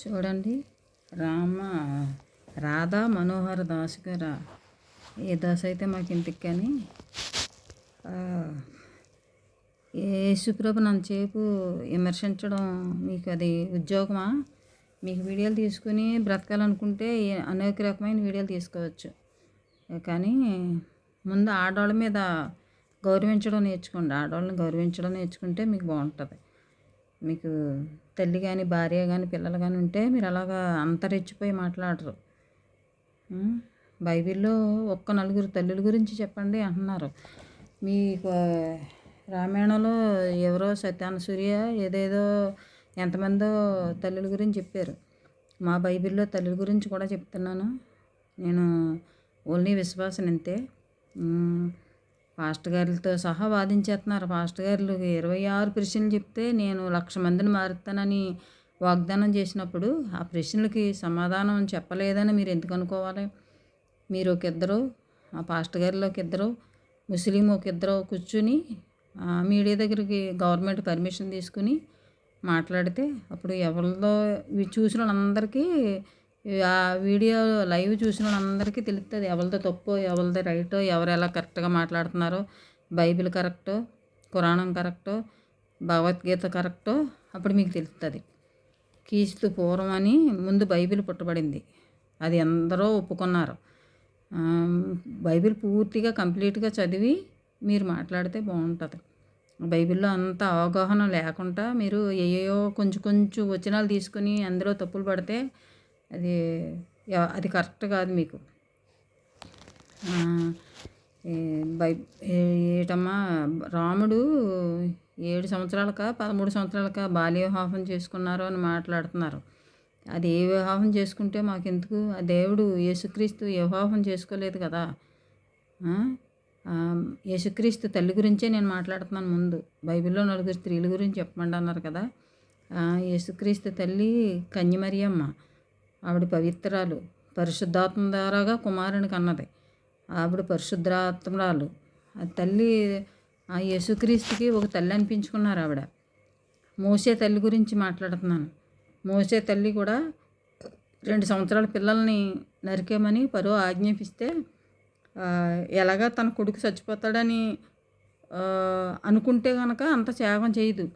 చూడండి. రామ రాధా మనోహర దాస్ గారు ఏ దాస్ అయితే మాకు ఇంటికి కానీ యేసుప్రభు నన్నుసేపు విమర్శించడం మీకు అది ఉద్యోగమా? మీకు వీడియోలు తీసుకుని బ్రతకాలనుకుంటే అనేక రకమైన వీడియోలు తీసుకోవచ్చు. కానీ ముందు ఆడవాళ్ళ మీద గౌరవించడం నేర్చుకోండి. ఆడవాళ్ళని గౌరవించడం నేర్చుకుంటే మీకు బాగుంటుంది. మీకు తల్లి కానీ భార్య కానీ పిల్లలు కానీ ఉంటే మీరు అలాగా అంతరించిపోయి మాట్లాడరు. బైబిల్లో ఒక్క నలుగురు తల్లుల గురించి చెప్పండి అంటున్నారు. మీకు రామాయణంలో ఎవరో సత్యానసూర్య ఏదేదో ఎంతమందో తల్లుల గురించి చెప్పారు. మా బైబిల్లో తల్లుల గురించి కూడా చెప్తున్నాను. నేను ఓన్లీ విశ్వాసం అంతే పాస్టర్ గారులతో సహా వాదించేస్తున్నారు పాస్టర్ గారులు ఇరవై ఆరు ప్రశ్నలు చెప్తే నేను లక్ష మందిని మారుతానని వాగ్దానం చేసినప్పుడు ఆ ప్రశ్నలకి సమాధానం చెప్పలేదని మీరు ఎందుకు అనుకోవాలి? మీరు ఒక ఇద్దరు ఆ పాస్టర్ గారిలో ఒక ఇద్దరు ముస్లిం ఒక ఇద్దరు కూర్చుని మీడియా దగ్గరికి గవర్నమెంట్ పర్మిషన్ తీసుకుని మాట్లాడితే అప్పుడు ఎవరిదో చూసిన వాళ్ళందరికీ ఆ వీడియో లైవ్ చూసిన వాళ్ళందరికీ తెలుస్తుంది ఎవరిది తప్పు ఎవరిదో రైటో ఎవరు ఎలా కరెక్ట్గా మాట్లాడుతున్నారో బైబిల్ కరెక్టో పురాణం కరెక్టో భగవద్గీత కరెక్టో అప్పుడు మీకు తెలుస్తుంది క్రీస్తు పూర్వం అని ముందు బైబిల్ పుట్టబడింది. అది ఎందరో ఒప్పుకున్నారు. బైబిల్ పూర్తిగా కంప్లీట్గా చదివి మీరు మాట్లాడితే బాగుంటుంది. బైబిల్లో అంత అవగాహన లేకుండా మీరు ఏయో కొంచెం కొంచెం వచనాలు తీసుకుని అందులో తప్పులు పడితే అది అది కరెక్ట్ కాదు మీకు. బై ఏ- ఏటమ్మా రాముడు ఏడు సంవత్సరాలక పదమూడు సంవత్సరాలక బాల్య వివాహం చేసుకున్నారు అని మాట్లాడుతున్నారు. అది ఏ వివాహం చేసుకుంటే మాకెందుకు? ఆ దేవుడు యేసుక్రీస్తు వివాహం చేసుకోలేదు కదా. యేసుక్రీస్తు తల్లి గురించే నేను మాట్లాడుతున్నాను ముందు. బైబిల్లో నలుగురు స్త్రీల గురించి చెప్పమండి అన్నారు కదా యేసుక్రీస్తు తల్లి కన్యమరియమ్మ. ఆవిడ పవిత్రాలు. పరిశుద్ధాత్మ ద్వారాగా కుమారుని కన్నది ఆవిడ పరిశుద్ధాత్మరాలు. ఆ తల్లి ఆ యేసుక్రీస్తుకి ఒక తల్లి అనిపించుకున్నారు ఆవిడ. మోసే తల్లి గురించి మాట్లాడుతున్నాను. మోసే తల్లి కూడా రెండు సంవత్సరాల పిల్లల్ని నరికేమని పరువు ఆజ్ఞాపిస్తే ఎలాగా తన కొడుకు చచ్చిపోతాడని అనుకుంటే కనుక అంత త్యాగం చేయదు.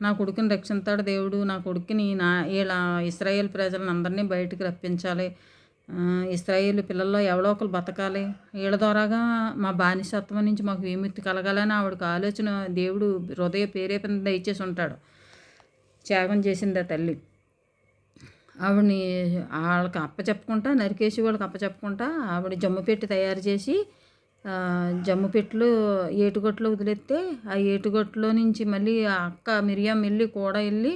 నా కొడుకుని రక్షిస్తాడు దేవుడు. నా కొడుకుని నా వీళ్ళ ఇస్రాయేల్ ప్రజలను అందరినీ బయటకు రప్పించాలి. ఇస్రాయేల్ పిల్లల్లో ఎవడో ఒకరు బతకాలి. వీళ్ళ ద్వారాగా మా బానిసత్వం నుంచి మాకు విముక్తి కలగాలని ఆవిడకి ఆలోచన దేవుడు హృదయ ప్రేరేపణ దయచేసి ఉంటాడు. త్యాగం చేసింది ఆ తల్లి. ఆవిడని వాళ్ళకి అప్పచెప్పుకుంటా నరికేసి వాళ్ళకి అప్పచెప్పుకుంటా ఆవిడ జమ్ము పెట్టి తయారు చేసి ఆ, జమ్ము ఏటుగొట్లో వదిలేస్తే ఆ ఏటుగొట్లో నుంచి మళ్ళీ ఆ అక్క మిరియాం వెళ్ళి కూడా వెళ్ళి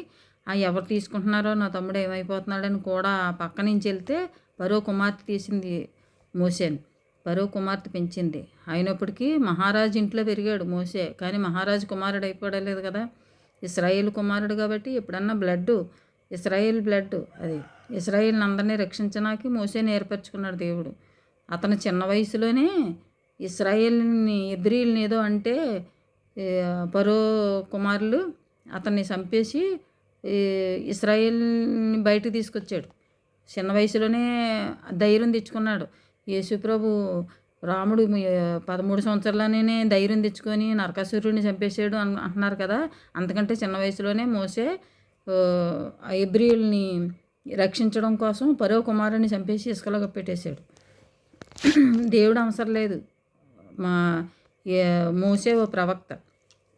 ఆ ఎవరు తీసుకుంటున్నారో? నా తమ్ముడు ఏమైపోతున్నాడని కూడా ఆ పక్క నుంచి వెళ్తే పరో కుమార్తె తీసింది మోసేన్. పరో కుమార్తె పెంచింది. అయినప్పటికీ మహారాజు ఇంట్లో పెరిగాడు మోసే. కానీ మహారాజు కుమారుడు అయిపోవడలేదు కదా. ఇస్రాయేల్ కుమారుడు కాబట్టి ఎప్పుడన్నా బ్లడ్ ఇస్రాయేల్ బ్లడ్ అది ఇస్రాయేల్ అందరినీ రక్షించడానికి మోసేని ఏర్పరచుకున్నాడు దేవుడు. అతను చిన్న వయసులోనే ఇస్రాయేల్ని ఎబ్రిల్ని ఏదో అంటే పరో కుమారులు అతన్ని చంపేసి ఇస్రాయేల్ని బయటకు తీసుకొచ్చాడు. చిన్న వయసులోనే ధైర్యం తెచ్చుకున్నాడు. యేసుప్రభు రాముడు పదమూడు సంవత్సరాలనే ధైర్యం తెచ్చుకొని నరకాసురుడిని చంపేశాడు అన్ అంటున్నారు కదా. అంతకంటే చిన్న వయసులోనే మోసే ఎబ్రియుల్ని రక్షించడం కోసం పరో కుమారుని చంపేసి ఇసుకలో పెట్టేశాడు దేవుడు అవసరం లేదు. మా మూసే మోసే ఓ ప్రవక్త.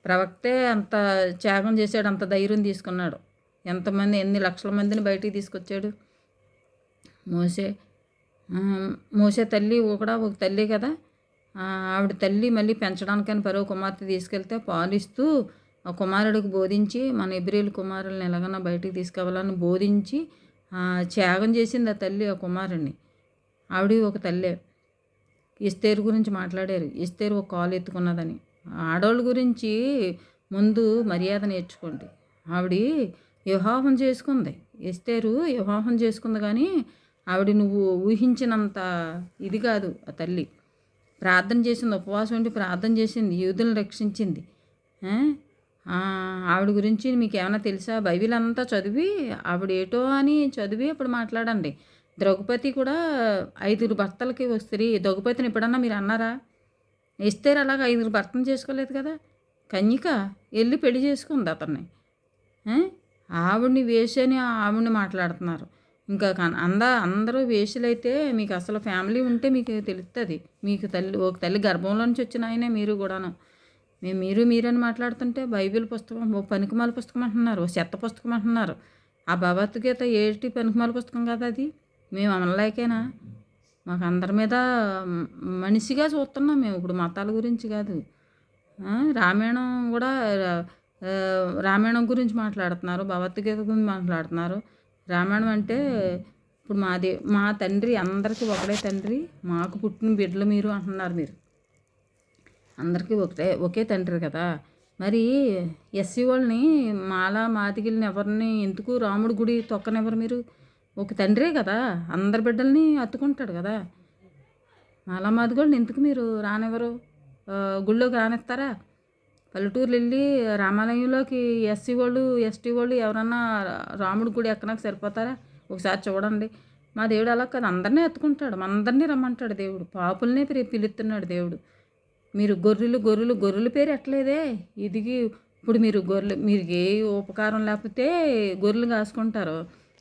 ప్రవక్తే అంత త్యాగం చేశాడు అంత ధైర్యం తీసుకున్నాడు. ఎంతమంది ఎన్ని లక్షల మందిని బయటికి తీసుకొచ్చాడు? మోసే మూసే మోసే తల్లి కూడా ఒక తల్లి కదా. ఆవిడ తల్లి మళ్ళీ పెంచడానికని పరో కుమార్తె తీసుకెళ్తే పాలిస్తూ ఆ కుమారుడికి బోధించి మన ఎబ్రిల్ కుమారుల్ని ఎలాగైనా బయటికి తీసుకురావాలని బోధించి త్యాగం చేసింది ఆ తల్లి ఆ కుమారుణ్ణి. ఆవిడ ఒక తల్లే. ఇస్తేరు గురించి మాట్లాడారు. ఇస్తేరు ఒక కాలు ఎత్తుకున్నదని. ఆడవాళ్ళ గురించి ముందు మర్యాద నేర్చుకోండి. ఆవిడ వివాహం చేసుకుంది. ఇస్తేరు వివాహం చేసుకుంది కానీ ఆవిడ నువ్వు ఊహించినంత ఇది కాదు ఆ తల్లి. ప్రార్థన చేసింది ఉపవాసం ఉండి ప్రార్థన చేసింది యూదులను రక్షించింది. ఆవిడ గురించి మీకు ఏమైనా తెలుసా? బైబిల్ అంతా చదివి ఆవిడ ఏటో అని చదివి అప్పుడు మాట్లాడండి. ద్రౌపది కూడా ఐదుగురు భర్తలకి వస్తుంది ద్రౌపదిని ఎప్పుడన్నా మీరు అన్నారా? ఇస్తారు అలాగ ఐదుగురు భర్తను చేసుకోలేదు కదా? కన్యక వెళ్ళి పెళ్ళి చేసుకుంది అతన్ని. ఆవిడ్ని వేసి అని ఆవిడ్ని మాట్లాడుతున్నారు. ఇంకా అంద అందరూ వేషలైతే మీకు అసలు ఫ్యామిలీ ఉంటే మీకు తెలుస్తుంది మీకు తల్లి ఒక తల్లి గర్భంలో నుంచి వచ్చిన ఆయనే మీరు కూడాను. మేము మీరు మీరని మాట్లాడుతుంటే బైబిల్ పుస్తకం ఓ పనికిమాల పుస్తకం అంటున్నారు ఓ చెత్త పుస్తకం అంటున్నారు. ఆ భగవద్గీత ఏటి పనికిమాల పుస్తకం కదా అది? మేము అమలలేకేనా మాకు అందరి మీద మనిషిగా చూస్తున్నాం మేము. ఇప్పుడు మతాల గురించి కాదు. రామాయణం కూడా రామాయణం గురించి మాట్లాడుతున్నారు. భగవద్గీత గురించి మాట్లాడుతున్నారు. రామాయణం అంటే ఇప్పుడు మాది మా తండ్రి అందరికీ ఒకటే తండ్రి. మాకు పుట్టిన బిడ్డలు మీరు అంటున్నారు మీరు. అందరికీ ఒకటే ఒకే తండ్రి కదా. మరి ఎస్సీ వాళ్ళని మాలా మాదిగిలిని ఎవరిని ఎందుకు రాముడి గుడి తొక్కనివ్వరు మీరు? ఒక తండ్రే కదా అందరి బిడ్డల్ని అత్తుకుంటాడు కదా. మాలా మాదిగోళ్ళని ఎందుకు మీరు రానివ్వరు? గుళ్ళోకి రానిస్తారా? పల్లెటూర్లు వెళ్ళి రామాలయంలోకి ఎస్సీ వాళ్ళు ఎస్టీ వాళ్ళు ఎవరన్నా రాముడి గుడి ఎక్కడానికి సరిపోతారా? ఒకసారి చూడండి. మా దేవుడు అలా కాదు అందరినీ ఎత్తుకుంటాడు అందరినీ రమ్మంటాడు దేవుడు. పాపుల్నే పిలుస్తున్నాడు దేవుడు. మీరు గొర్రెలు గొర్రెలు గొర్రెలు పేరు ఎట్లేదే ఇదిగి ఇప్పుడు మీరు గొర్రెలు మీరు ఏ ఉపకారం లేకపోతే గొర్రెలు కాసుకుంటారు?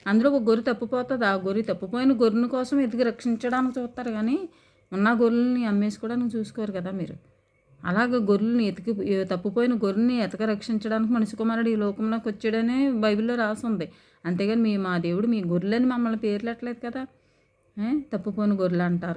అందులో ఒక గొర్రె తప్పిపోతుంది. ఆ గొర్రె తప్పిపోయిన గొర్రెని కోసం ఎదిగి రక్షించడానికి చూస్తారు కానీ ఉన్న గొర్రెల్ని అమ్మేసుకోవడానికి చూసుకోరు కదా మీరు. అలాగే గొర్రెల్ని ఎతికి తప్పిపోయిన గొర్రెని ఎతక రక్షించడానికి మనిషి కుమారుడు ఈ లోకంలోకి వచ్చాడనే బైబిల్లో రాసి ఉంది. అంతేగాని మీ మా దేవుడు మీ గొర్రెలని మమ్మల్ని పేర్లు కదా. తప్పిపోయిన గొర్రెలు అంటారు.